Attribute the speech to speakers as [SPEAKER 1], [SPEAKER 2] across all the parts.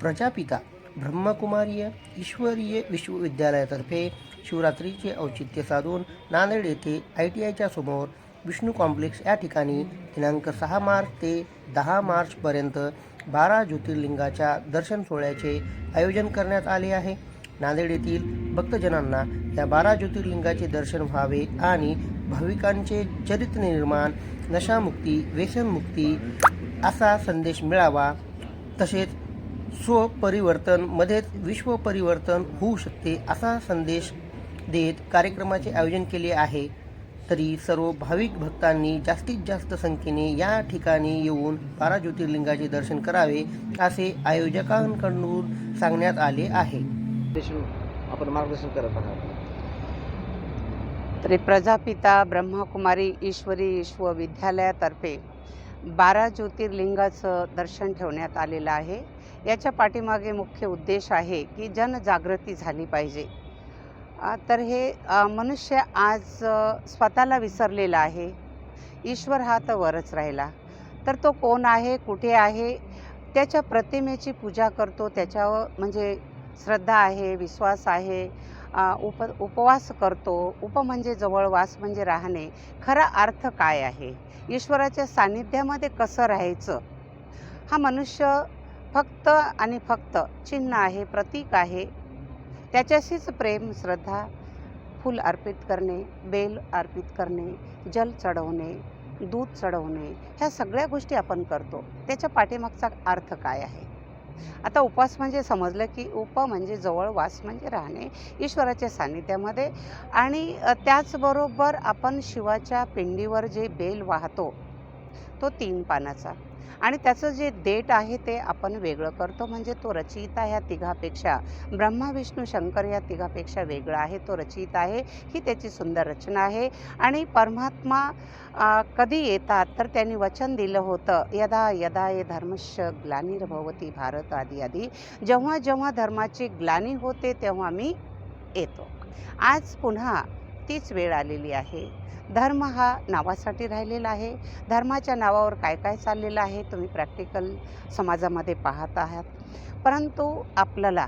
[SPEAKER 1] प्रजापिता ब्रह्मकुमारीय ईश्वरीय विश्वविद्यालयातर्फे शिवरात्रीचे औचित्य साधून नांदेड येथे आय टी आयच्या समोर विष्णू कॉम्प्लेक्स या ठिकाणी दिनांक सहा मार्च ते दहा मार्चपर्यंत बारा ज्योतिर्लिंगाच्या दर्शन सोहळ्याचे आयोजन करण्यात आले आहे. नांदेड येथील भक्तजनांना या बारा ज्योतिर्लिंगाचे दर्शन व्हावे आणि भाविकांचे चरित्र निर्माण नशामुक्ती व्यसनमुक्ती असा संदेश मिळावा. तसेच स्वपरिवर्तन मध्येच विश्वपरिवर्तन होऊ शकते असा संदेश देत कार्यक्रमाचे आयोजन केले आहे. तरी सर्व भाविक भक्तांनी जास्तीत जास्त संख्येने या ठिकाणी येऊन बारा ज्योतिर्लिंगाचे दर्शन करावे असे आयोजकांकडून सांगण्यात आले आहे.
[SPEAKER 2] आपण मार्गदर्शन करत आहात.
[SPEAKER 3] तरी प्रजापिता ब्रह्मकुमारी ईश्वरी विश्वविद्यालयातर्फे बारा ज्योतिर्लिंगाचं दर्शन ठेवण्यात आलेलं आहे. याच्या पाठीमागे मुख्य उद्देश आहे की जनजागृती झाली पाहिजे. तर हे मनुष्य आज स्वतःला विसरलेला आहे. ईश्वर हा तर वरच राहिला. तर तो कोण आहे कुठे आहे त्याच्या प्रतिमेची पूजा करतो त्याच्यावर म्हणजे श्रद्धा आहे विश्वास आहे उप उपवास करतो. उप म्हणजे जवळ वास म्हणजे राहणे. खरा अर्थ काय आहे? ईश्वराच्या सान्निध्यामध्ये कसं राहायचं? हा मनुष्य फक्त आणि फक्त चिन्ह आहे प्रतीक आहे. त्याच्याशीच प्रेम श्रद्धा फूल अर्पित करणे बेल अर्पित करणे जल चढवणे दूध चढवणे ह्या सगळ्या गोष्टी आपण करतो. त्याच्या पाठीमागचा अर्थ काय आहे? आता उपवास म्हणजे समजलं की उप म्हणजे जवळ वास म्हणजे राहणे ईश्वराच्या सान्निध्यामध्ये. आणि त्याचबरोबर आपण शिवाच्या पिंडीवर जे बेल वाहतो तो तीन पानाचा. आणि त्याचं जे डेट आहे ते आपण वेगळं करतो. म्हणजे तो रचयिता ह्या तिघापेक्षा. ब्रह्मा विष्णू शंकर या तिघापेक्षा वेगळा आहे. तो रचयिता आहे. ही त्याची सुंदर रचना आहे. आणि परमात्मा कधी येतात? तर त्यांनी वचन दिलं होतं. यदा यदा ये धर्मश ग्लानिर्भवती भारत आदी आदी. जेव्हा जेव्हा धर्माची ग्लानी होते तेव्हा मी येतो. आज पुन्हा तीच वेळ आलेली आहे. धर्म हा नावासाठी राहिलेला आहे. धर्माच्या नावावर काय काय चाललेलं आहे तुम्ही प्रॅक्टिकल समाजामध्ये पाहत आहात. परंतु आपल्याला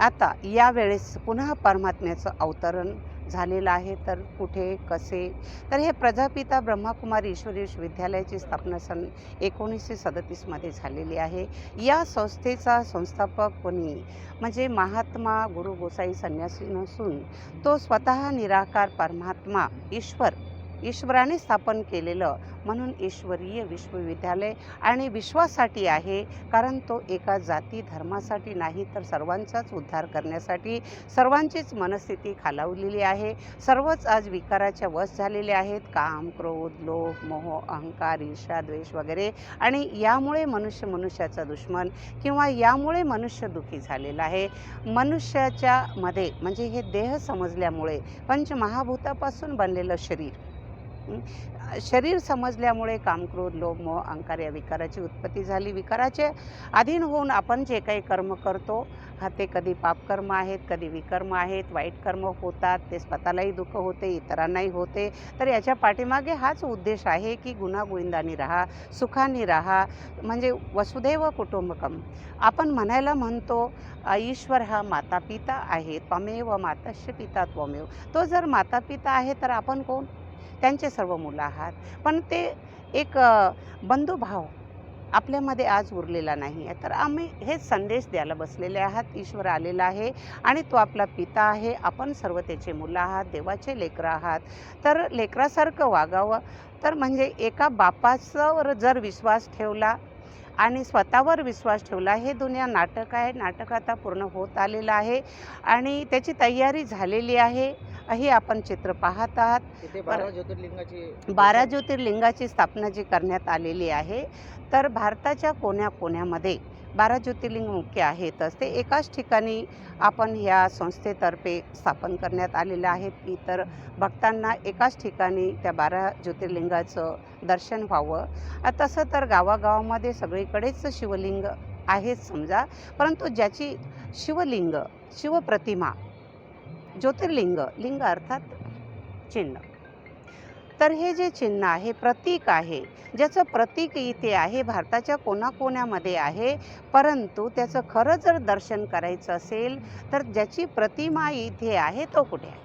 [SPEAKER 3] आता यावेळेस पुन्हा परमात्म्याचं अवतरण झालेलं आहे तर कुठे कसे? तर हे प्रजापिता ब्रह्माकुमारी ईश्वरी विश्वविद्यालयाची स्थापना सन एकोणीसशे सदतीसमध्ये झालेली आहे. या संस्थेचा संस्थापक कोणी? म्हणजे महात्मा गुरु गोसाई संन्यासी नसून तो स्वतः निराकार परमात्मा ईश्वर ईश्वराने स्थापन केलेलं म्हणून ईश्वरीय विश्वविद्यालय आणि विश्वासाठी आहे. कारण तो एका जाती धर्मासाठी नाही तर सर्वांचाच उद्धार करण्यासाठी सर्वांचीच मनस्थिती खालावलेली आहे. सर्वच आज विकाराच्या वश झालेले आहेत. काम क्रोध लोभ मोह अहंकार ईर्षा द्वेष वगैरे. आणि यामुळे मनुष्य मनुष्याचा दुश्मन किंवा यामुळे मनुष्य दुःखी झालेला आहे. मनुष्याच्या मध्ये म्हणजे हे देह समजल्यामुळे पंचमहाभूतापासून बनलेलं शरीर. शरीर समजल्यामुळे कामक्रोध लोभ मोह अहंकार या विकाराची उत्पत्ती झाली. विकाराचे अधीन होऊन आपण जे काही कर्म करतो हा ते कधी पापकर्म आहेत कधी विकर्म आहेत वाईट कर्म होतात ते स्वतःलाही दुःख होते इतरांनाही होते. तर याच्या पाठीमागे हाच उद्देश आहे की गुणागोविंदानी राहा सुखाने राहा. म्हणजे वसुदैव कुटुंबकम. आपण म्हणायला म्हणतो ईश्वर हा माता पिता आहे त्वमेव मातस्य पिता त्वमेव. तो जर माता पिता आहे तर आपण कोण? त्यांचे सर्व मुलं आहात. पण ते एक बंधुभाव आपल्यामध्ये आज उरलेला नाही आहे तर आम्ही हेच संदेश द्यायला बसलेले आहात. ईश्वर आलेला आहे आणि तो आपला पिता आहे. आपण सर्व त्याचे मुलं आहात. देवाचे लेकरं आहात. तर लेकरासारखं वागावं. तर म्हणजे एका बापाचं जर विश्वास ठेवला आणि स्वतःवर विश्वास ठेवला. हे दुनिया नाटक आहे. नाटक आता पूर्ण होत आलेलं आहे आणि त्याची तयारी झालेली आहे. हे आपण चित्र पाहत आहात.
[SPEAKER 2] बारा ज्योतिर्लिंगाची
[SPEAKER 3] बारा ज्योतिर्लिंगाची स्थापना जी करण्यात आलेली आहे तर भारताच्या कोण्याकोण्यामध्ये बारा ज्योतिर्लिंग मुख्य आहेतच ते एकाच ठिकाणी आपण ह्या संस्थेतर्फे स्थापन करण्यात आलेलं आहे की तर भक्तांना एकाच ठिकाणी त्या बारा ज्योतिर्लिंगाचं दर्शन व्हावं. तसं तर गावागावामध्ये सगळीकडेच शिवलिंग आहेच समजा. परंतु ज्याची शिवलिंग शिवप्रतिमा ज्योतिर्लिंग लिंग अर्थात चिन्ह. तर हे जे चिन्ह आहे प्रतीक आहे ज्याचं प्रतीक इथे आहे भारताच्या कोणाकोण्यामध्ये आहे परंतु त्याचं खरं जर दर्शन करायचं असेल तर ज्याची प्रतिमा इथे आहे तो कुठे आहे?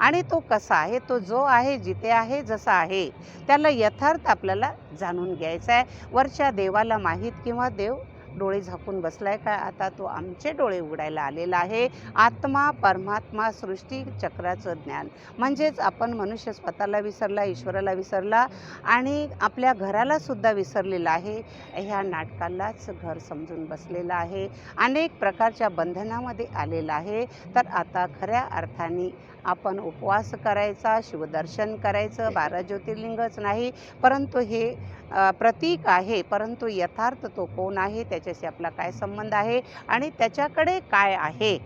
[SPEAKER 3] आणि तो कसा आहे? तो जो आहे जिथे आहे जसा आहे त्याला यथार्थ आपल्याला जाणून घ्यायचा आहे. वरच्या देवाला माहीत किंवा देव डोळे झाकून बसलाय का? आता तो आमचे डोळे उघडायला आलेला आहे. आत्मा परमात्मा सृष्टी चक्राचं ज्ञान. म्हणजेच आपण मनुष्य स्वतःला विसरला ईश्वराला विसरला आणि आपल्या घराला सुद्धा विसरलेला आहे. ह्या नाटकालाच घर समजून बसलेलं आहे. अनेक प्रकारच्या बंधनामध्ये आलेलं आहे. तर आता खऱ्या अर्थाने आपण उपवास करायचा शिवदर्शन करायचं बारा ज्योतिर्लिंगच नाही परंतु हे प्रतीक आहे परंतु यथार्थ तो कोण आहे त्याच्याशी आपला काय संबंध आहे आणि त्याच्याकडे काय आहे?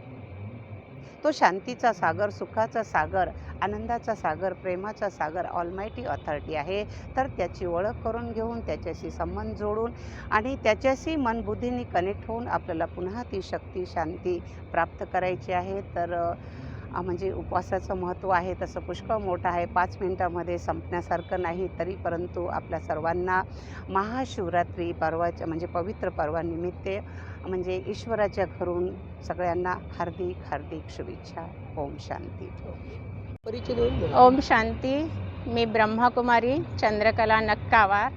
[SPEAKER 3] तो शांतीचा सागर सुखाचा सागर आनंदाचा सागर प्रेमाचा सागर ऑलमायटी ऑथॉरिटी आहे. तर त्याची ओळख करून घेऊन त्याच्याशी संबंध जोडून आणि त्याच्याशी मनबुद्धीने कनेक्ट होऊन आपल्याला पुन्हा ती शक्ती शांती प्राप्त करायची आहे. तर म्हणजे उपवासाचं महत्त्व आहे तसं पुष्कळ मोठं आहे. पाच मिनटामध्ये संपण्यासारखं नाही तरी परंतु आपल्या सर्वांना महाशिवरात्री पर्वाच्या म्हणजे पवित्र पर्वानिमित्त म्हणजे ईश्वराच्या घरून सगळ्यांना हार्दिक हार्दिक शुभेच्छा. ओम शांती.
[SPEAKER 4] ओम शांती. मी ब्रह्मकुमारी चंद्रकला नक्कावार.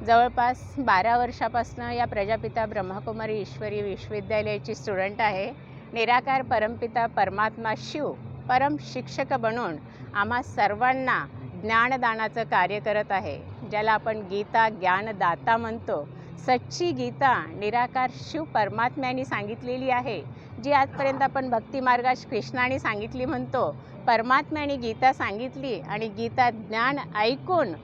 [SPEAKER 4] जवळपास बारा वर्षापासून या प्रजापिता ब्रह्मकुमारी ईश्वरी विश्वविद्यालयाची स्टुडंट आहे. निराकार परमपिता परमात्मा शिव परम शिक्षक बनून आम्हा सर्वांना ज्ञानदानाचं कार्य करत आहे ज्याला आपण गीता ज्ञानदाता म्हणतो. सच्ची गीता निराकार शिव परमात्म्याने सांगितलेली आहे जी आजपर्यंत आपण भक्तिमार्गाश कृष्णाने सांगितली म्हणतो. परमात्म्याने गीता सांगितली आणि गीता ज्ञान ऐकून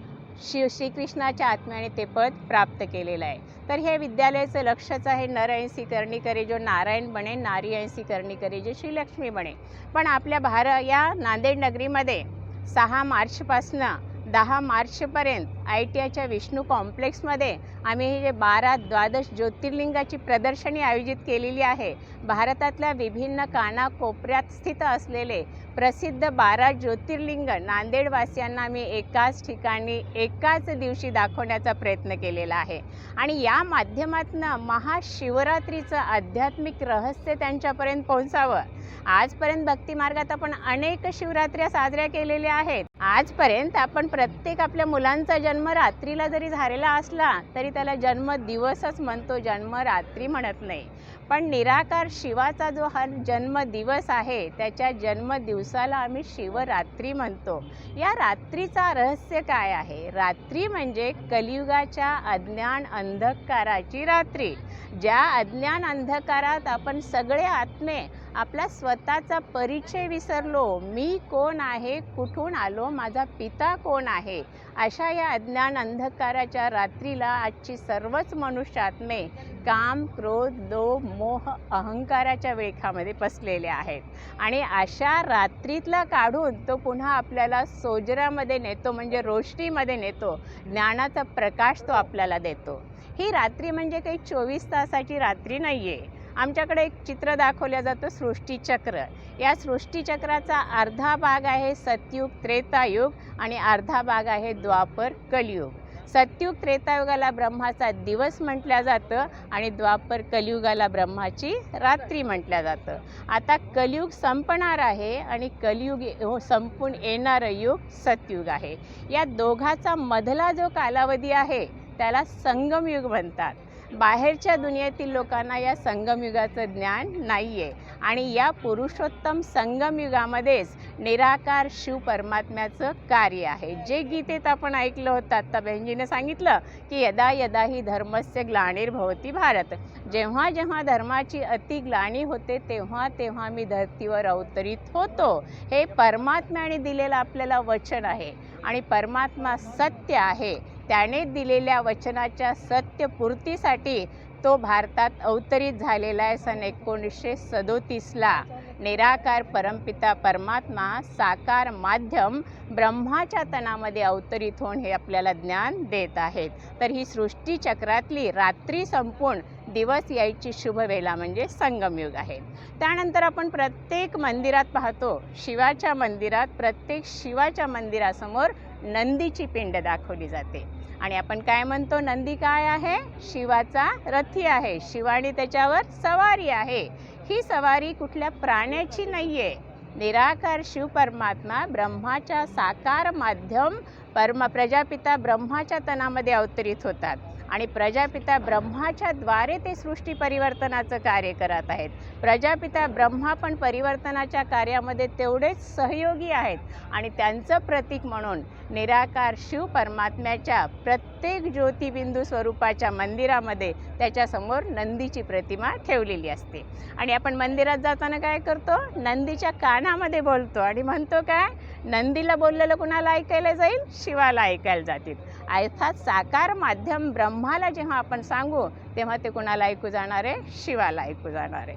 [SPEAKER 4] शिव श्रीकृष्णाच्या आत्म्याने ते पद प्राप्त केलेलं आहे. तर हे विद्यालयाचं लक्षच आहे. नर ऐंसी करणी करे जो नारायण बने नारी ऐंसी करणी करे जो श्रीलक्ष्मी बने. पण आपल्या भार या नांदेड नगरीमध्ये सहा मार्चपासनं दहा मार्चपर्यंत आय टी आयच्या विष्णू कॉम्प्लेक्समध्ये आम्ही हे जे बारा द्वादश ज्योतिर्लिंगाची प्रदर्शनी आयोजित केलेली आहे भारतातल्या विभिन्न कानाकोपऱ्यात स्थित असलेले प्रसिद्ध बारा ज्योतिर्लिंग नांदेडवासियांना आम्ही एकाच ठिकाणी एकाच दिवशी दाखवण्याचा प्रयत्न केलेला आहे. आणि या माध्यमातून महाशिवरात्रीचं आध्यात्मिक रहस्य त्यांच्यापर्यंत पोहोचावं. आजपर्यंत भक्तिमार्गात आपण अनेक शिवरात्र्या साजऱ्या केलेल्या आहेत. आजपर्यंत आपण प्रत्येक आपल्या मुलांचा जन्म जन्म रात्रीला जरी झालेला असला तरी त्याला जन्म दिवसच म्हणतो. जन्म रात्री म्हणत नाही. पण निराकार शिवाचा जो हा जन्मदिवस आहे त्याच्या जन्मदिवसाला आम्ही शिवरात्री म्हणतो. या रात्रीचा रहस्य काय आहे? रात्री म्हणजे कलियुगाच्या अज्ञान अंधकाराची रात्री. ज्या अज्ञान अंधकारात आपण सगळे आत्मे आपला स्वतःचा परिचय विसरलो. मी कोण आहे? कुठून आलो? माझा पिता कोण आहे? अशा या अज्ञान अंधकाराच्या रात्रीला आजची सर्वच मनुष्यात्मे काम क्रोध लोभ मोह अहंकाराच्या वेखामध्ये बसलेले आहेत. आणि अशा रात्रीतला काढून तो पुन्हा आपल्याला सोजरामध्ये नेतो म्हणजे रोशनीमध्ये नेतो. ज्ञानाचा प्रकाश तो आपल्याला देतो. ही रात्री म्हणजे काही चोवीस तासाची रात्री नाही आहे आमच्याकडे एक चित्र दाखवलं जातं सृष्टीचक्र या सृष्टीचक्राचा अर्धा भाग आहे सतयुग त्रेतायुग आणि अर्धा भाग आहे द्वापर कलियुग. सतयुग त्रेतायुगाला ब्रह्माचा दिवस म्हटलं जातं आणि द्वापर कलियुगाला ब्रह्माची रात्री म्हटलं जातं. आता कलियुग संपणार आहे आणि कलियुग हो, संपून येणारं युग सतयुग आहे. या दोघाचा मधला जो कालावधी आहे त्याला संगमयुग म्हणतात. बाहेरच्या दुनियेतील लोकांना या संगमयुगाचं ज्ञान नाही आहे आणि या पुरुषोत्तम संगमयुगामध्येच निराकार शिव परमात्म्याचं कार्य आहे. जे गीतेत आपण ऐकलं होतं आत्ता बहिणजीने सांगितलं की यदा यदा ही धर्मस्य ग्लानिर्भवती भारत. जेव्हा जेव्हा धर्माची अति ग्लानी होते तेव्हा तेव्हा मी धर्तीवर अवतरित होतो. हे परमात्म्याने दिलेलं आपल्याला वचन आहे. आणि परमात्मा सत्य आहे. त्याने दिलेल्या वचनाच्या सत्यपूर्तीसाठी तो भारतात अवतरित झालेला आहे. सन एकोणीसशे सदोतीसला निराकार परमपिता परमात्मा साकार माध्यम ब्रह्माच्या तनामध्ये अवतरित होऊन हे आपल्याला ज्ञान देत आहेत. तर ही सृष्टीचक्रातली रात्री संपून दिवस यायची शुभ वेला म्हणजे संगमयुग आहे. त्यानंतर आपण प्रत्येक मंदिरात पाहतो शिवाच्या मंदिरात प्रत्येक शिवाच्या मंदिरासमोर नंदीची पिंड दाखवली जाते. आणि आपण काय म्हणतो? नंदी काय आहे? शिवाचा रथी आहे. शिवाने त्याच्यावर सवारी आहे. ही सवारी कुठल्या प्राण्याची नाही आहे निराकार शिव परमात्मा ब्रह्माच्या साकार माध्यम परम प्रजापिता ब्रह्माच्या तनामध्ये अवतरित होतात. आणि प्रजापिता ब्रह्माच्या द्वारे ते सृष्टी परिवर्तनाचं कार्य करत आहेत. प्रजापिता ब्रह्मा पण परिवर्तनाच्या कार्यामध्ये तेवढेच सहयोगी आहेत. आणि त्यांचं प्रतीक म्हणून निराकार शिव परमात्म्याच्या प्रत्येक ज्योतिबिंदू स्वरूपाच्या मंदिरामध्ये त्याच्यासमोर नंदीची प्रतिमा ठेवलेली असते. आणि आपण मंदिरात जाताना काय करतो? नंदीच्या कानामध्ये बोलतो आणि म्हणतो काय? नंदीला बोललेलं कुणाला ऐकायला जाईल? शिवाला ऐकायला जातील. अर्थात साकार माध्यम ब्रह्माला जेव्हा आपण सांगू तेव्हा ते कुणाला ऐकू जाणार आहे? शिवाला ऐकू जाणार आहे.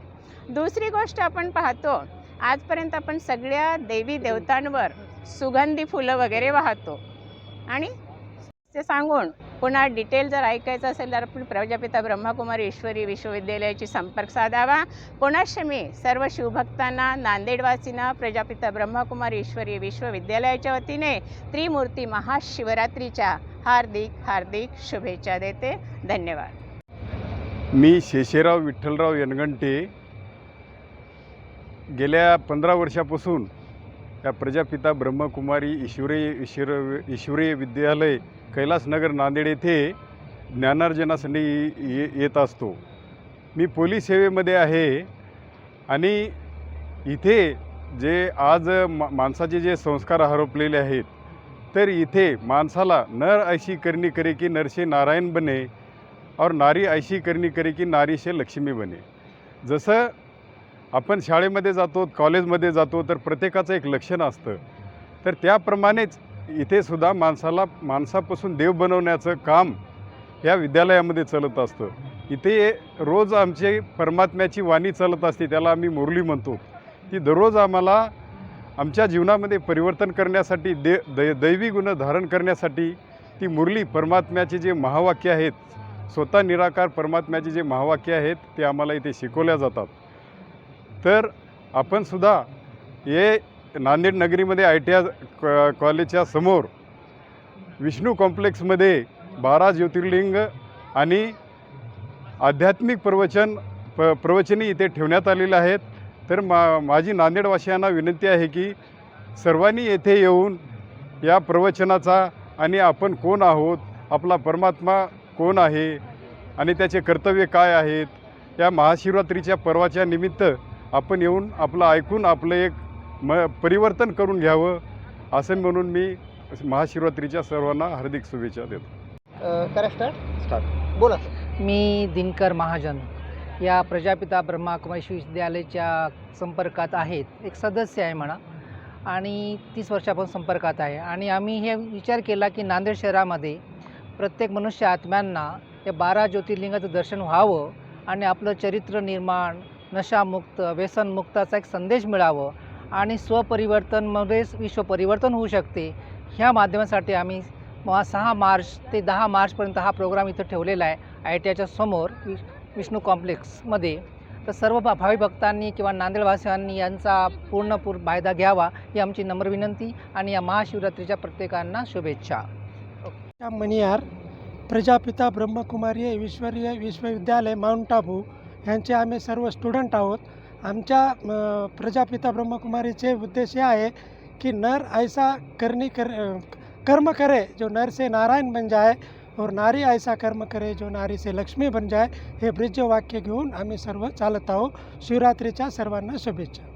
[SPEAKER 4] दुसरी गोष्ट आपण पाहतो आजपर्यंत आपण सगळ्या देवी देवतांवर सुगंधी फुलं वगैरे वाहतो. आणि ते सांगून पुन्हा डिटेल जर ऐकायचं असेल तर आपण प्रजापिता ब्रह्मकुमारी ईश्वरी विश्वविद्यालयाची संपर्क साधावा. पुनश्च मी सर्व शिवभक्तांना नांदेडवासींना प्रजापिता ब्रह्मकुमारी ईश्वरी विश्वविद्यालयाच्या वतीने त्रिमूर्ती महाशिवरात्रीच्या हार्दिक हार्दिक शुभेच्छा देते. धन्यवाद.
[SPEAKER 5] मी शेषेराव विठ्ठलराव यनगंटे गेल्या पंधरा वर्षापासून या प्रजापिता ब्रह्मकुमारी ईश्वरीय ईश्वर ईश्वरीय विद्यालय कैलासनगर नांदेड येथे ज्ञानार्जनासाठी ये येत असतो. मी पोलीस सेवेमध्ये आहे आणि इथे जे आज मा माणसाचे जे संस्कार आरोपलेले आहेत तर इथे माणसाला नर ऐशी करणी करे की नरशे नारायण बने और नारी ऐशी करणी करे की नारीशे लक्ष्मी बने. जसं आपण शाळेमध्ये जातो कॉलेजमध्ये जातो तर प्रत्येकाचं एक लक्षण असतं. तर त्याप्रमाणेच इथे सुद्धा माणसाला माणसापासून देव बनवण्याचं काम या विद्यालयामध्ये चालत असतं. इथे रोज आमचे परमात्म्याची वाणी चालत असते त्याला आम्ही मुरली म्हणतो. ती दररोज आम्हाला आमच्या जीवनामध्ये परिवर्तन करण्यासाठी दे दै दैवी गुण धारण करण्यासाठी ती मुरली परमात्म्याचे जे महावाक्य आहेत स्वतः निराकार परमात्म्याचे जे महावाक्य आहेत ते आम्हाला इथे शिकवल्या जातात. तर आपणसुद्धा हे नांदेड नगरीमध्ये आय टी आय कॉलेजच्या समोर विष्णू कॉम्प्लेक्समध्ये बारा ज्योतिर्लिंग आणि आध्यात्मिक प्रवचन प प्रवचनी इथे ठेवण्यात आलेले आहेत. तर मा माझी नांदेडवासियांना विनंती आहे की सर्वांनी येथे येऊन या प्रवचनाचा आणि आपण कोण आहोत आपला परमात्मा कोण आहे आणि त्याचे कर्तव्य काय आहेत या महाशिवरात्रीच्या पर्वाच्या निमित्त आपण येऊन आपलं ऐकून आपलं एक म परिवर्तन करून घ्यावं असं म्हणून मी महाशिवरात्रीच्या सर्वांना हार्दिक शुभेच्छा देतो.
[SPEAKER 1] करा स्टार्ट
[SPEAKER 2] स्टार्ट
[SPEAKER 1] बोला
[SPEAKER 6] मी दिनकर महाजन. या प्रजापिता ब्रह्माकुमारी विश्वविद्यालयाच्या संपर्कात आहेत. एक सदस्य आहे म्हणा. आणि तीस वर्षापासून संपर्कात आहे. आणि आम्ही हे विचार केला की नांदेड शहरामध्ये प्रत्येक मनुष्य आत्म्यांना या बारा ज्योतिर्लिंगाचं दर्शन व्हावं आणि आपलं चरित्र निर्माण नशामुक्त व्यसनमुक्ताचा एक संदेश मिळावं आणि स्वपरिवर्तनमध्येच विश्वपरिवर्तन होऊ शकते. ह्या माध्यमासाठी आम्ही सहा मार्च ते दहा मार्चपर्यंत हा प्रोग्राम इथं ठेवलेला आहे. आय टी आयच्या समोर वि विष्णू कॉम्प्लेक्समध्ये. तर सर्व भा भावी भक्तांनी किंवा नांदेडवासियांनी यांचा पूर्णपूर फायदा घ्यावा ही आमची नम्र विनंती आणि या महाशिवरात्रीच्या प्रत्येकांना शुभेच्छा.
[SPEAKER 7] या मणियार प्रजापिता ब्रह्मकुमारी ईश्वरीय विश्वविद्यालय माउंट आबू. यांचे आम्ही सर्व स्टुडंट आहोत. आमच्या प्रजापिता ब्रह्मकुमारीचे उद्देश हे आहे कि नर ऐसा करनी कर कर्म करे जो नर से नारायण बन जाए और नारी ऐसा कर्म करे जो नारी से लक्ष्मी बन जाए हे ब्रिज वाक्य घेऊन आम्ही सर्व चालत आहोत. शिवरात्रीच्या सर्वांना शुभेच्छा.